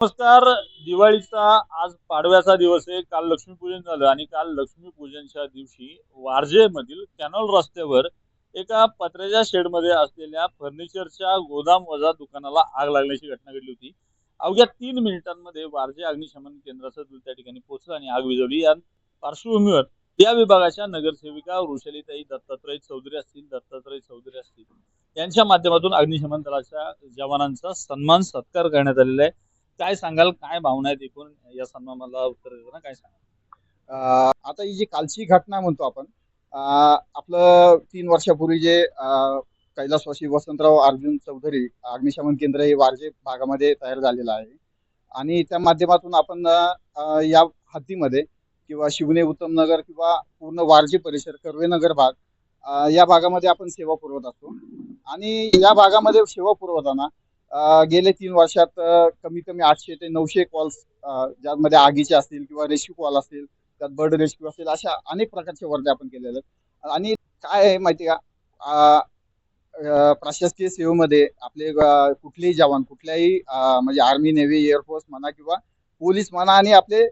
नमस्कार. दिवाळीचा आज पाडव्याचा दिवस आहे. काल लक्ष्मीपूजन झालं आणि काल लक्ष्मीपूजनच्या दिवशी वारजे मधील कॅनॉल रस्त्यावर एका पत्र्याच्या शेडमध्ये असलेल्या फर्निचरच्या गोदाम वजा दुकानाला आग लागल्याची घटना घडली होती. अवघ्या तीन मिनिटांमध्ये वारजे अग्निशमन केंद्राचं दूध त्या ठिकाणी पोहोचलं आणि आग विझवली. या पार्श्वभूमीवर या विभागाच्या नगरसेविका वृषालीताई दत्तात्रय चौधरी असतील दत्तात्रय चौधरी असतील यांच्या माध्यमातून अग्निशमन दलाच्या जवानांचा सन्मान सत्कार करण्यात आलेला आहे. काय सांगाल? काय भावना आहेत एकूण? या सन्मानाला उत्तर देताना काय सांगाल? आता ही जी कालची घटना म्हणतो आपण आपलं तीन वर्षापूर्वी जे कैलासवासी वसंतराव अर्जुन चौधरी अग्निशमन केंद्र हे वारजे भागामध्ये तयार झालेलं आहे. आणि त्या माध्यमातून आपण या हद्दीमध्ये किंवा शिवने उत्तम नगर किंवा पूर्ण वारजे परिसर कर्वेनगर भाग या भागामध्ये आपण सेवा पुरवत असतो. आणि या भागामध्ये सेवा पुरवताना गेले तीन वर्षात कमीत कमी आठशे ते नऊशे कॉल्स ज्यामध्ये आगीचे असतील किंवा रेस्क्यू कॉल असतील त्यात बर्ड रेस्क्यू असेल अशा अनेक प्रकारचे वर्धे आपण केलेले आहेत. आणि काय आहे माहिती का? प्रशासकीय सेवेमध्ये आपले कुठलेही जवान कुठल्याही म्हणजे आर्मी नेव्ही एअरफोर्स म्हणा किंवा पोलीस म्हणा आणि आपले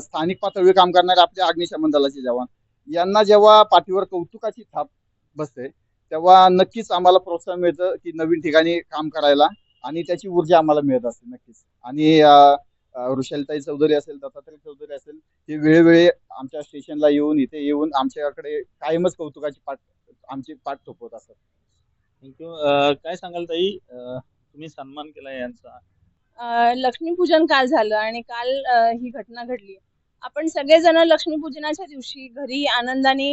स्थानिक पातळीवर काम करणारे आपले अग्निशमन दलाचे जवान यांना जेव्हा पाठीवर कौतुकाची थाप बसते तेव्हा नक्कीच आम्हाला प्रोत्साहन मिळतं की नवीन ठिकाणी काम करायला आणि त्याची ऊर्जा आम्हाला मिळत असते नक्कीच. आणि वृषालीताई चौधरी असेल दत्तात्रय चौधरी असेल हे वेळोवेळी आमच्या स्टेशनला येऊन इथे येऊन आमच्याकडे कायमच कौतुकाची पाठ आमची पाठ थोपवत असतात. थँक्यू काय सांगाल ताई? तुम्ही सन्मान केला यांचा. लक्ष्मीपूजन काल झालं आणि काल ही घटना घडली. आपण सगळेजण लक्ष्मीपूजनाच्या दिवशी घरी आनंदाने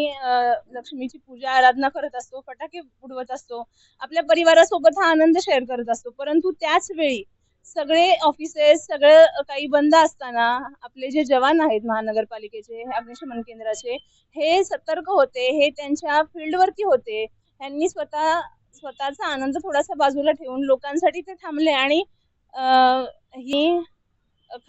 लक्ष्मीची पूजा आराधना करत असतो फटाके उडवत असतो. आपल्या परिवारासोबत हा आनंद शेअर करत असतो. परंतु त्याच वेळी सगळे ऑफिसेस सगळं काही बंद असताना आपले जे जवान आहेत महानगरपालिकेचे अग्निशमन केंद्राचे हे सतर्क होते हे त्यांच्या फील्डवरती होते. त्यांनी स्वतः स्वतःचा आनंद थोडासा बाजूला ठेवून लोकांसाठी ते थांबले आणि ही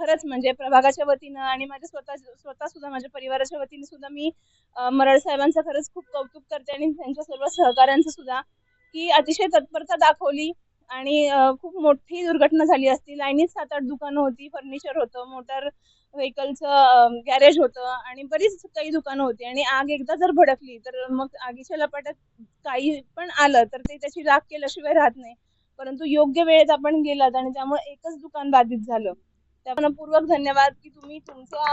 खरंच म्हणजे प्रभागाच्या वतीनं आणि माझ्या स्वतः स्वतः सुद्धा माझ्या परिवाराच्या वतीने सुद्धा मी मराठ मराळ साहेबांचं खरंच खूप कौतुक करते आणि त्यांच्या सर्व सहकाऱ्यांचं सुद्धा की अतिशय तत्परता दाखवली आणि खूप मोठी दुर्घटना झाली असती. लाईनीत सात आठ दुकानं होती फर्निचर होतं मोटार व्हेकलचं गॅरेज होतं आणि बरीच काही दुकानं होती आणि आग एकदा जर भडकली तर मग आगीच्या लपाट्यात काही पण आलं तर ते त्याची राख केल्याशिवाय राहत नाही. परंतु योग्य वेळेत आपण गेलात आणि त्यामुळे एकच दुकान बाधित झालं. त्या पूर्वक धन्यवाद की तुम्ही तुमच्या